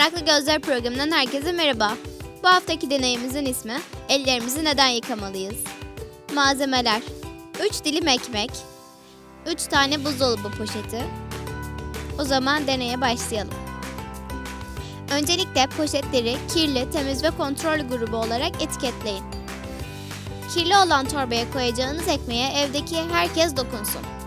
Meraklı Gözler programından herkese merhaba. Bu haftaki deneyimizin ismi Ellerimizi neden yıkamalıyız? Malzemeler 3 dilim ekmek 3 tane buzdolabı poşeti O zaman deneye başlayalım. Öncelikle poşetleri kirli, temiz ve kontrol grubu olarak etiketleyin. Kirli olan torbaya koyacağınız ekmeğe evdeki herkes dokunsun.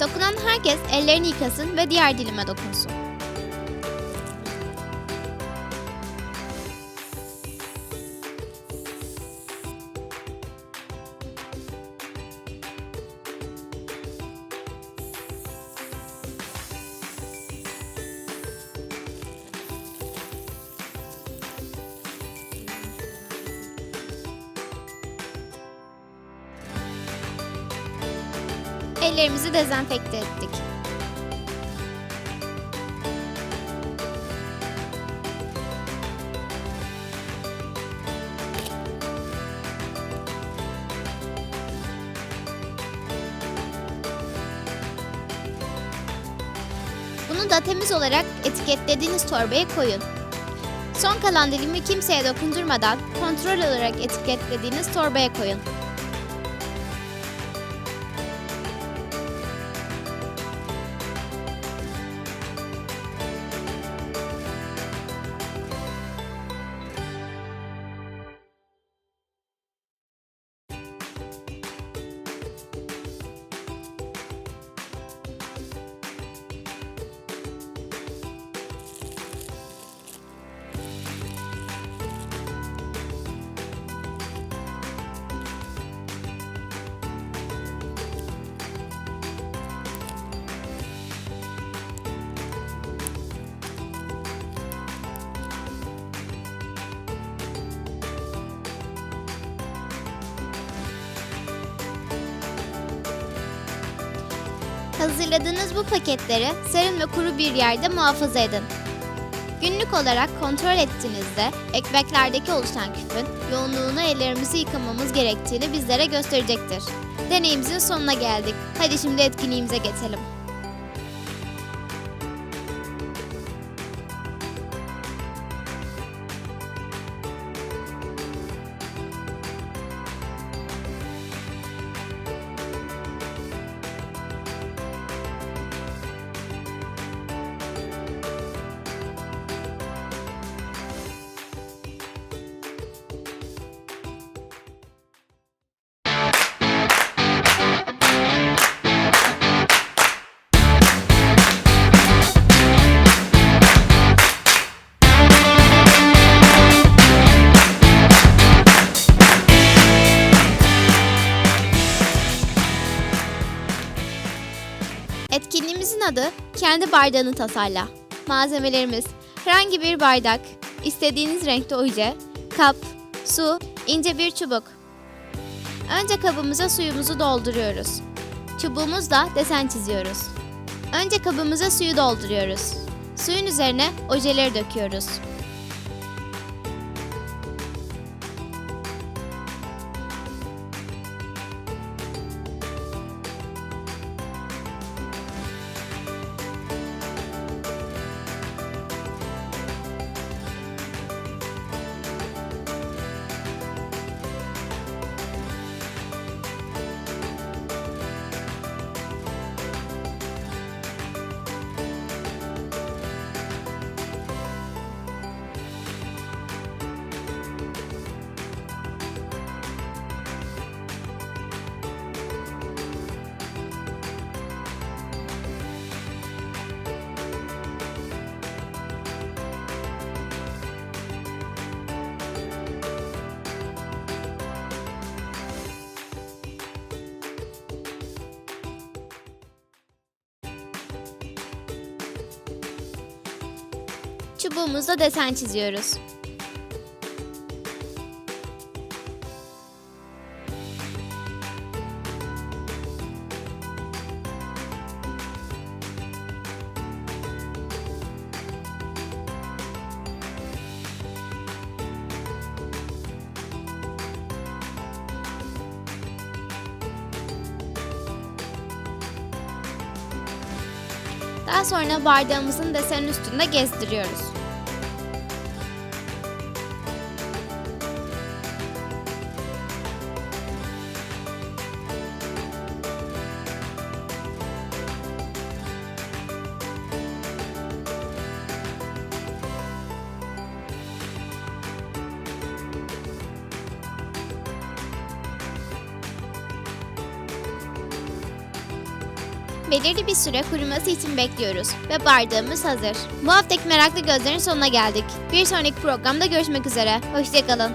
Dokunan herkes ellerini yıkasın ve diğer dilime dokunsun. Ellerimizi dezenfekte ettik. Bunu da temiz olarak etiketlediğiniz torbaya koyun. Son kalan dilimi kimseye dokundurmadan kontrol olarak etiketlediğiniz torbaya koyun. Hazırladığınız bu paketleri serin ve kuru bir yerde muhafaza edin. Günlük olarak kontrol ettiğinizde ekmeklerdeki oluşan küfün yoğunluğunu ellerimizi yıkamamız gerektiğini bizlere gösterecektir. Deneyimizin sonuna geldik. Hadi şimdi etkinliğimize geçelim. Etkinliğimizin adı Kendi Bardağını Tasarla. Malzemelerimiz herhangi bir bardak, istediğiniz renkte oje, kap, su, ince bir çubuk. Önce kabımıza suyumuzu dolduruyoruz. Çubuğumuzla desen çiziyoruz. Önce kabımıza suyu dolduruyoruz. Suyun üzerine ojeleri döküyoruz. Çubuğumuzla desen çiziyoruz. Daha sonra bardağımızın desen üstünde gezdiriyoruz. Belirli bir süre kuruması için bekliyoruz ve bardağımız hazır. Bu haftaki meraklı gözlerin sonuna geldik. Bir sonraki programda görüşmek üzere. Hoşçakalın.